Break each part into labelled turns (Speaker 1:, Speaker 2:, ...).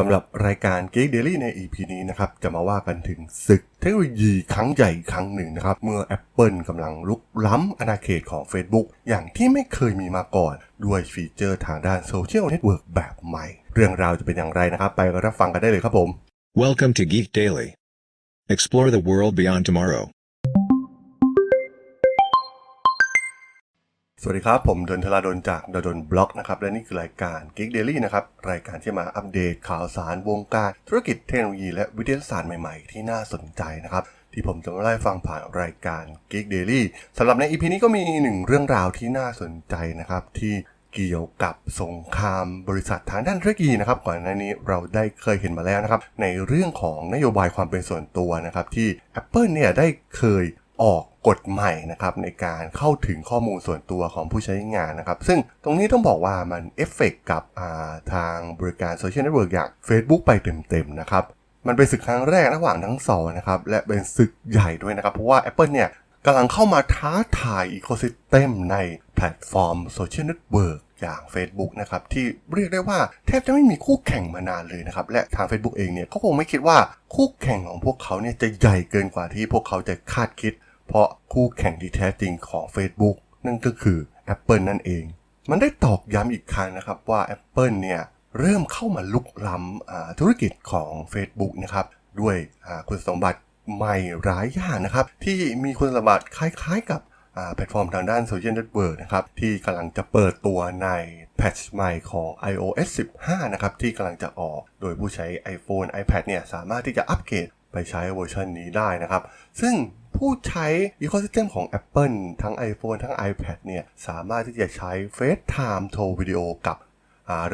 Speaker 1: สำหรับรายการ Geek Daily ใน EP นี้นะครับจะมาว่ากันถึงศึกเทคโนโลยีครั้งใหญ่ครั้งหนึ่งนะครับ เมื่อ Apple กำลังลุกล้ำอาณาเขตของ Facebook อย่างที่ไม่เคยมีมาก่อน ด้วยฟีเจอร์ทางด้านโซเชียลเน็ตเวิร์กแบบใหม่ เรื่องราวจะเป็นอย่างไรนะครับ ไปรับฟังกันได้เลยครับผม
Speaker 2: Welcome to Geek Daily. Explore the world beyond tomorrow.
Speaker 1: สวัสดีครับ ผมดนทลาดนจากดนบล็อกนะครับ และนี่คือรายการ Geek Daily นะครับ รายการที่มาอัปเดตข่าวสารวงการ ธุรกิจเทคโนโลยีและวิทยาศาสตร์ใหม่ๆ ที่น่าสนใจนะครับ ที่ผมจะมาไล่ฟังผ่านรายการ Geek Daily สำหรับใน EP นี้ก็มีหนึ่งเรื่องราวที่น่าสนใจนะครับ ที่เกี่ยวกับสงครามบริษัททางด้านเทคโนโลยีนะครับก่อนหน้านี้เราได้เคยเห็นมาแล้วนะครับ ในเรื่องของนโยบายความเป็นส่วนตัวนะครับที่ Apple เนี่ยได้เคยออก กฎใหม่นะครับในการเข้าถึงข้อมูลส่วนตัวของผู้ใช้งานนะครับ ซึ่งตรงนี้ต้องบอกว่ามันเอฟเฟกกับาทางบริการโซเชียลเน็ตเวิร์กอย่าง Facebook ไปเต็มๆนะครับ มันเป็นศึกครั้งแรกระหว่างทั้งสองนะครับ และเป็นศึกใหญ่ด้วยนะครับ เพราะว่า Apple เนี่ยกำลังเข้ามาท้าทายอีโคซิสเต็มในแพลตฟอร์มโซเชียลเน็ตเวิร์กอย่าง Facebook นะครับ ที่เรียกได้ว่าแทบจะไม่มีคู่แข่งมานานเลยนะครับ และทาง Facebook เองเนี่ยก็คงไม่คิดว่าคู่แข่งของพวกเขาเนี่ยจะใหญ่เกินกว่าที่พวกเขาจะคาดคิด เพราะคู่แข่งที่แท้จริงของ Facebook นั่นก็คือ Apple นั่นเอง มันได้ตอกย้ำอีกครั้งนะครับว่า Apple เนี่ยเริ่มเข้ามาลุกล้ำธุรกิจของ Facebook นะครับด้วยคุณสมบัติใหม่หลายอย่างนะครับ ที่มีคุณสมบัติคล้ายๆกับแพลตฟอร์มทางด้านโซเชียลเน็ตเวิร์กนะครับ ที่กำลังจะเปิดตัวในแพทช์ใหม่ของ iOS 15 นะครับ ที่กำลังจะออกโดยผู้ใช้ iPhone iPad เนี่ย สามารถที่จะอัปเกรดไปใช้เวอร์ชันนี้ได้นะครับ ซึ่ง ผู้ใช้ Ecosystem ของ Apple ทั้ง iPhone ทั้ง iPad เนี่ยสามารถที่จะใช้ FaceTime โทรวิดีโอกับ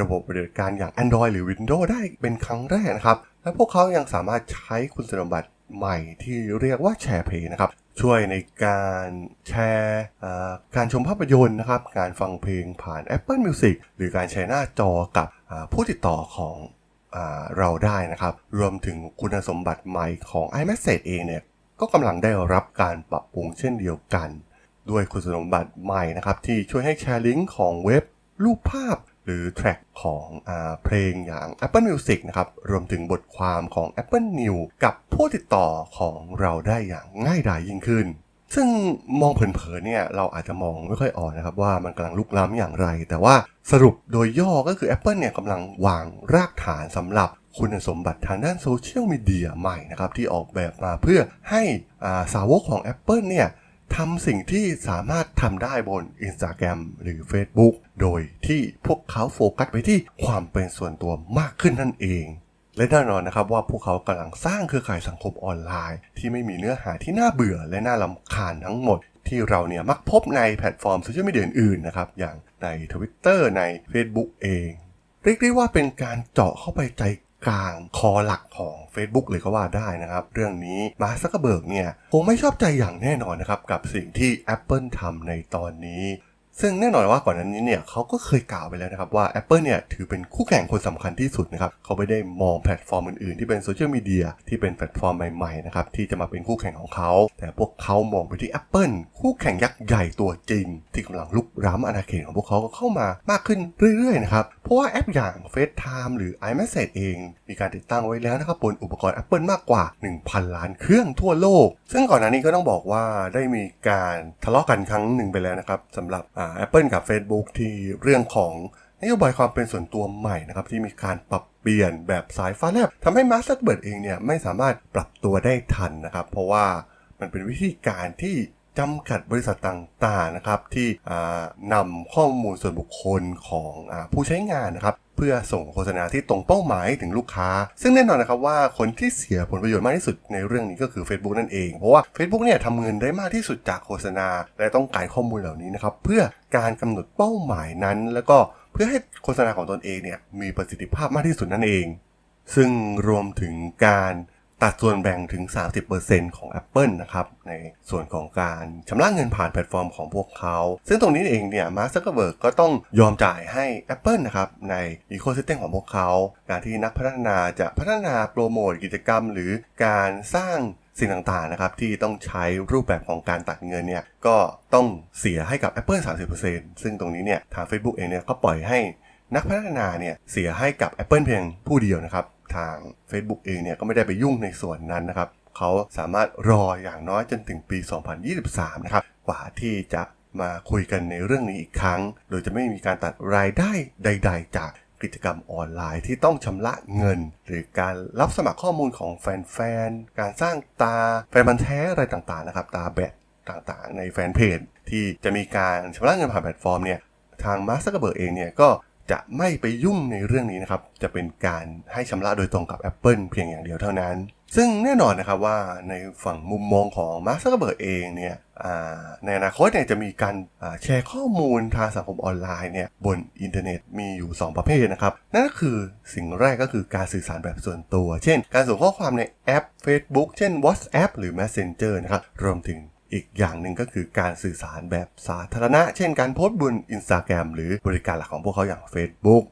Speaker 1: ระบบปฏิบัติการอย่าง Android หรือ Windows ได้เป็นครั้งแรกนะครับ และพวกเขายังสามารถใช้คุณสมบัติใหม่ที่เรียกว่าแชร์เพย์นะครับ ช่วยในการแชร์การชมภาพยนตร์นะครับ การฟังเพลงผ่าน Apple Music หรือการแชร์หน้าจอกับผู้ติดต่อของอเราได้นะครับ รวมถึงคุณสมบัติใหม่ของ iMessage เองเนี่ย ก็กำลังได้รับการปรับปรุงเช่นเดียวกัน ด้วยคุณสมบัติใหม่นะครับ ที่ช่วยให้แชร์ลิงก์ของเว็บ รูปภาพ หรือแทร็กของอเพลงอย่าง Apple Music นะครับ รวมถึงบทความของ Apple News กับผู้ติดต่อของเราได้อย่างง่ายดายยิ่งขึ้นซึ่งมองเผินๆเนี่ยเราอาจจะมองไม่ค่อยออกนะครับว่ามันกำลังลุกล้ำอย่างไร แต่ว่าสรุปโดยย่อก็คือ Apple เนี่ยกำลังวางรากฐานสำหรับ คุณสมบัติทางด้านโซเชียลมีเดียใหม่นะครับที่ออกแบบมาเพื่อให้าสาวกของ Apple เนี่ยทำสิ่งที่สามารถทำได้บน Instagram หรือ Facebook โดยที่พวกเขาโฟกัสไปที่ความเป็นส่วนตัวมากขึ้นนั่นเอง และแน่นอนนะครับว่าพวกเขากำลังสร้างเครือข่ายสังคมออนไลน์ ที่ไม่มีเนื้อหาที่น่าเบื่อและน่าลำคาญทั้งหมด ที่เราเนี่ยมักพบในแพลตฟอร์มโซเชียลมีเดียอื่นๆนะครับอย่างใน Twitter ใน Facebook เอง เรียกได้ว่าเป็นการเจาะเข้าไปใจ กลางคอหลักของ Facebook เลยก็ว่าได้นะครับ เรื่องนี้มาร์คซักเคอร์เบิร์กเนี่ยคงไม่ชอบใจอย่างแน่นอนนะครับ กับสิ่งที่ Apple ทำในตอนนี้ ซึ่งแน่นอนว่าก่อนหน้านี้เนี่ยเขาก็เคยกล่าวไปแล้วนะครับว่า Apple เนี่ยถือเป็นคู่แข่งคนสำคัญที่สุดนะครับเขาไม่ได้มองแพลตฟอร์มอื่นๆ ที่เป็นโซเชียลมีเดียที่เป็นแพลตฟอร์มใหม่ๆนะครับที่จะมาเป็นคู่แข่งของเขา แต่พวกเขามองไปที่ Apple คู่แข่งยักษ์ใหญ่ตัวจริง ที่กำลังลุกล้ำอาณาเขตของพวกเขาก็เข้ามามากขึ้นเรื่อยๆนะครับเพราะว่าแอปอย่าง FaceTime หรือ iMessage เอง มีการติดตั้งไว้แล้วนะครับบนอุปกรณ์ Apple มากกว่า 1,000 ล้านเครื่องทั่วโลก ซึ่งก่อนหน้านี้ก็ต้องบอกว่าได้มีการทะเลาะกันครั้งหนึ่งไปแล้วนะครับสำหรับอ่า Apple กับ Facebook ที่เรื่องของนโยบายความเป็นส่วนตัวใหม่นะครับที่มีการปรับเปลี่ยนแบบสายฟ้าแลบทำให้มาร์คซักเบิร์ดเองเนี่ยไม่สามารถปรับตัวได้ทันนะครับ เพราะว่ามันเป็นวิธีการที่ จำกัดบริษัทต่างๆนะครับที่นำข้อมูลส่วนบุคคลของอผู้ใช้งานนะครับเพื่อส่งโฆษณาที่ตรงเป้าหมายถึงลูกค้า ซึ่งแน่นอนนะครับว่าคนที่เสียผลประโยชน์มากที่สุดในเรื่องนี้ก็คือ Facebook นั่นเอง เพราะว่า Facebook เนี่ยทำเงินได้มากที่สุดจากโฆษณา และต้องการข้อมูลเหล่านี้นะครับเพื่อการกำหนดเป้าหมายนั้น แล้วก็เพื่อให้โฆษณาของตนเองเนี่ยมีประสิทธิภาพมากที่สุดนั่นเอง ซึ่งรวมถึงการ ตัดส่วนแบ่งถึง 30%ของ Apple นะครับในส่วนของการชำระเงินผ่านแพลตฟอร์มของพวกเขา ซึ่งตรงนี้เองเนี่ยมาร์คซักเกอร์เบิร์กก็ต้องยอมจ่ายให้ Apple นะครับในอีโค y ิสเต็มของพวกเขา การที่นักพัฒนาจะพัฒนาโปรโมทกิจกรรม หรือการสร้างสิ่งต่างๆนะครับที่ต้องใช้รูปแบบของการตัดเงินเนี่ยก็ต้องเสียให้กับ Apple 30%ซึ่งตรงนี้เนี่ยทาง Facebook เองเนี่ยก็ปล่อยให้นักพัฒนาเนี่ยเสียให้กับ Apple เพียงผู้เดียวนะครับ ทาง Facebook เองเนี่ยก็ไม่ได้ไปยุ่งในส่วนนั้นนะครับเขาสามารถรออย่างน้อยจนถึงปี 2023 นะครับ กว่าที่จะมาคุยกันในเรื่องนี้อีกครั้ง โดยจะไม่มีการตัดรายได้ใด ๆ จากกิจกรรมออนไลน์ที่ต้องชำระเงิน หรือการรับสมัครข้อมูลของแฟนๆ การสร้างตาแฟนบันแท้อะไรต่างๆ นะครับ ตาแบตต่างๆ ในแฟนเพจที่จะมีการชำระเงินผ่านแพลตฟอร์มเนี่ย ทางมาร์คซักเกอร์เบิร์กเองเนี่ยก็ จะไม่ไปยุ่งในเรื่องนี้นะครับ จะเป็นการให้ชำระโดยตรงกับ Apple เพียงอย่างเดียวเท่านั้น ซึ่งแน่นอนนะครับว่าในฝั่งมุมมองของมาร์คซักเกอร์เบิร์กเองเนี่ยในอนาคตเนี่ยจะมีการแชร์ข้อมูลทางสังคมออนไลน์เนี่ยบนอินเทอร์เน็ตมีอยู่ 2 ประเภทนะครับ นั่นก็คือสิ่งแรกก็คือการสื่อสารแบบส่วนตัว เช่น การส่งข้อความในแอป Facebook เช่น WhatsApp หรือ Messenger นะครับรวมถึง อีกอย่างหนึ่งก็คือการสื่อสารแบบสาธารณะ เช่นการโพสต์บน Instagram หรือบริการหลักของพวกเขาอย่าง Facebook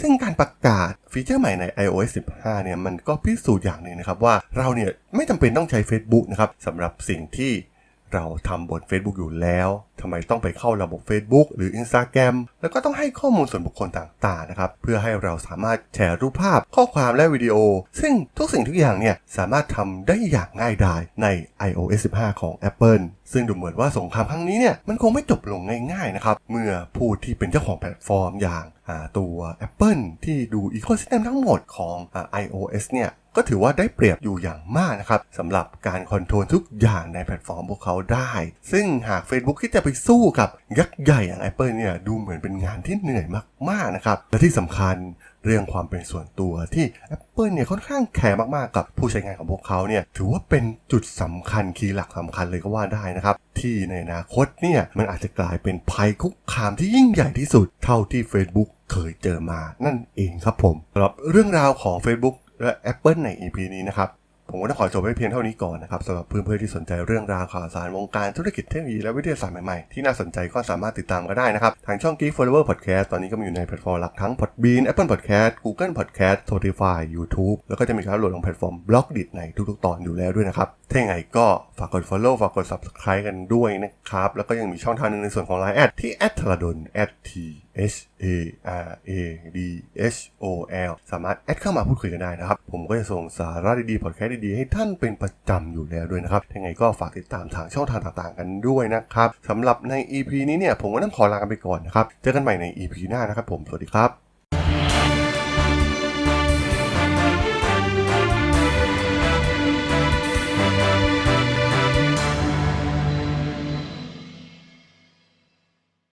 Speaker 1: ซึ่งการประกาศฟีเจอร์ใหม่ใน iOS 15 เนี่ยมันก็พิสูจน์อย่างหนึ่งนะครับว่าเราเนี่ยไม่จำเป็นต้องใช้ Facebook นะครับสำหรับสิ่งที่ เราทำบน Facebook อยู่แล้วทำไมต้องไปเข้าระบบ Facebook หรือ Instagram แล้วก็ต้องให้ข้อมูลส่วนบุคคลต่างๆนะครับเพื่อให้เราสามารถแชร์รูปภาพ ข้อความและวิดีโอ ซึ่งทุกสิ่งทุกอย่างเนี่ยสามารถทำได้อย่างง่ายดายใน iOS 15 ของ Apple ซึ่งดูเหมือนว่าสงครามครั้งนี้เนี่ยมันคงไม่จบลงง่ายๆนะครับเมื่อผู้ที่เป็นเจ้าของแพลตฟอร์มอย่างตัว Apple ที่ดู Ecosystem ทั้งหมดของอ iOS เนี่ย ก็ถือว่าได้เปรียบอยู่อย่างมากนะครับสำหรับการคอนโทรลทุกอย่างในแพลตฟอร์มพวกเขาได้ ซึ่งหาก Facebook ที่จะไปสู้กับยักษ์ใหญ่อย่าง Apple เนี่ยดูเหมือนเป็นงานที่เหนื่อยมากๆนะครับและที่สำคัญเรื่องความเป็นส่วนตัวที่ Apple เนี่ยค่อนข้างแคร์มากๆกับผู้ใช้งานของพวกเขาเนี่ยถือว่าเป็นจุดสำคัญคีย์หลักสำคัญเลยก็ว่าได้นะครับ ที่ในอนาคตเนี่ยมันอาจจะกลายเป็นภัยคุกคามที่ยิ่งใหญ่ที่สุดเท่าที่ Facebook เคยเจอมานั่นเองครับผมสำหรับเรื่องราวของ Facebook และ Apple ใน EP นี้นะครับ ผมก็ต้องขอจบไว้เพียงเท่านี้ก่อนนะครับสำหรับเพื่อนๆที่สนใจเรื่องราวข่าวสารวงการธุรกิจเทคโนโลยีและวิทยาศาสตร์ใหม่ๆ ที่น่าสนใจก็สามารถติดตามก็ได้นะครับ ทางช่อง Geek Forever Podcast ตอนนี้ก็มีอยู่ในแพลตฟอร์มหลักทั้ง Podbean Apple Podcast Google Podcast Spotify YouTube แล้วก็จะมีการโหลดลงแพลตฟอร์ม b l o g d i t ในทุกๆ ตอนอยู่แล้วด้วยนะครับถ้าอย่างไรก็ฝากกด follow ฝากกด subscribe กันด้วยนะครับแล้วก็ยังมีช่องทางหนึงในส่วนของ Line แอดที่ t h a r a d o n t h a r a d h o l สามารถแอดเข้ามาพูดคุยกันได้นะครับ ผมก็จะส่งสาระดีๆพอดแคสต์ดีๆ ให้ท่านเป็นประจำอยู่แล้วด้วยนะครับยังไงก็ฝากติดตามทางช่องทางต่างๆ กันด้วยนะครับสำหรับใน EP นี้เนี่ยผมก็ต้องขอลากันไปก่อนนะครับ เจอกันใหม่ใน EP หน้านะครับผม สวัสดีครับ